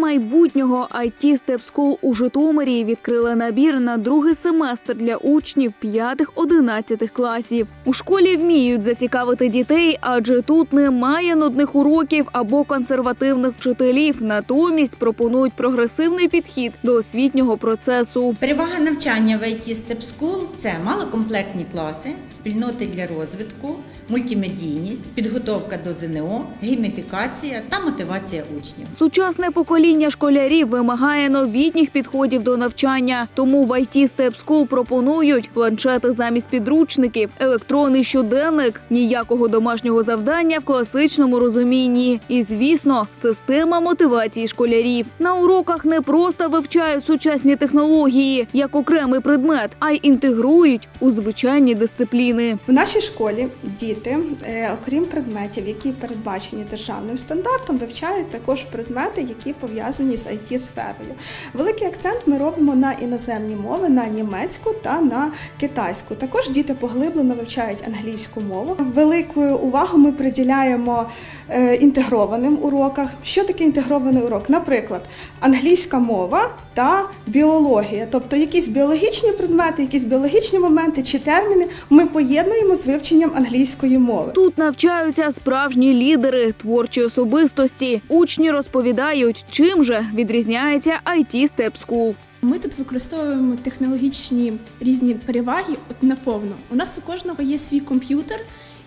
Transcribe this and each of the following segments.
майбутнього IT Step School у Житомирі відкрили набір на другий семестр для учнів 5-11 класів. У школі вміють зацікавити дітей, адже тут немає нудних уроків або консервативних вчителів. Натомість пропонують прогресивний підхід до освітнього процесу. Перевага навчання в IT Step School – це малокомплектні класи, спільноти для розвитку, мультимедійність, підготовка до ЗНО, гейміфікація та мотивація учнів. Сучасне покоління школярів вимагає новітніх підходів до навчання. Тому в IT Step School пропонують планшети замість підручників, електронний щоденник, ніякого домашнього завдання в класичному розумінні. І, звісно, система мотивації школярів. На уроках не просто вивчають сучасні технології як окремий предмет, а й інтегрують у звичайні дисципліни. В нашій школі діти, е, окрім предметів, які передбачені державним стандартом, вивчають також предмети, які пов'язані з it сферою Великий акцент ми робимо на іноземні мови, на німецьку та на китайську. Також діти поглиблено вивчають англійську мову. Велику увагу ми приділяємо е, інтегрованим уроках. Що таке інтегрований урок? Наприклад, англійська мова та біологія, тобто якісь біологічні предмети, якісь біологічні моменти чи терміни ми поєднуємо з вивченням англійської мови. Тут навчаються справжні лідери, творчі особистості. Учні розповідають, чим же відрізняється IT Step School. Ми тут використовуємо технологічні різні переваги от наповно. У нас у кожного є свій комп'ютер,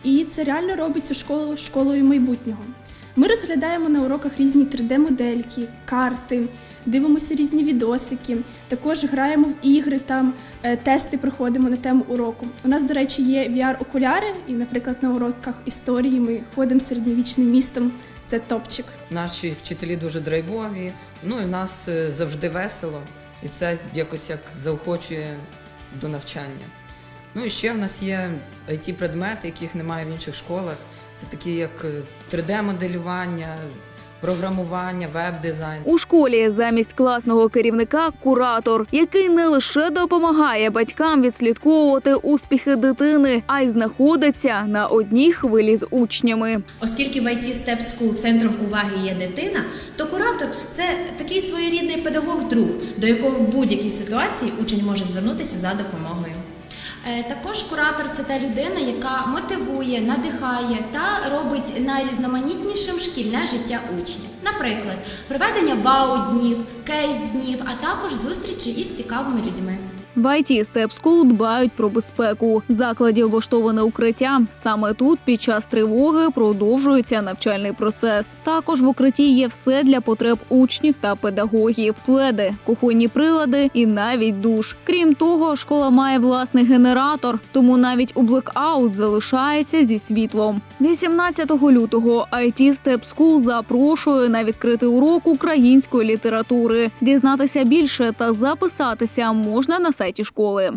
і це реально робить цю школу школою майбутнього. Ми розглядаємо на уроках різні 3D-модельки, карти, дивимося різні відосики, також граємо в ігри, там е, тести проходимо на тему уроку. У нас, до речі, є VR-окуляри, і, наприклад, на уроках історії ми ходимо середньовічним містом. Це топчик. Наші вчителі дуже драйвові, ну і в нас е, завжди весело, і це якось як заохочує до навчання. Ну і ще в нас є it предмети яких немає в інших школах. Це такі як е, 3D-моделювання, програмування, веб-дизайн. У школі замість класного керівника куратор, який не лише допомагає батькам відслідковувати успіхи дитини, а й знаходиться на одній хвилі з учнями. Оскільки в IT Step School центром уваги є дитина, то куратор це такий своєрідний педагог-друг, до якого в будь-якій ситуації учень може звернутися за допомогою. Е, Також куратор це та людина, яка мотивує, надихає та робить найрізноманітнішим шкільне життя учнів. Наприклад, проведення вау-днів, кейс-днів, а також зустрічі із цікавими людьми. В IT Step School дбають про безпеку. В закладі облаштоване укриття. Саме тут під час тривоги продовжується навчальний процес. Також в укритті є все для потреб учнів та педагогів: пледи, кухонні прилади і навіть душ. Крім того, школа має власний генератор, тому навіть у блекаут залишається зі світлом. 18 лютого IT Step School запрошує на відкритий урок української літератури. Дізнатися більше та записатися можна на сайті школи.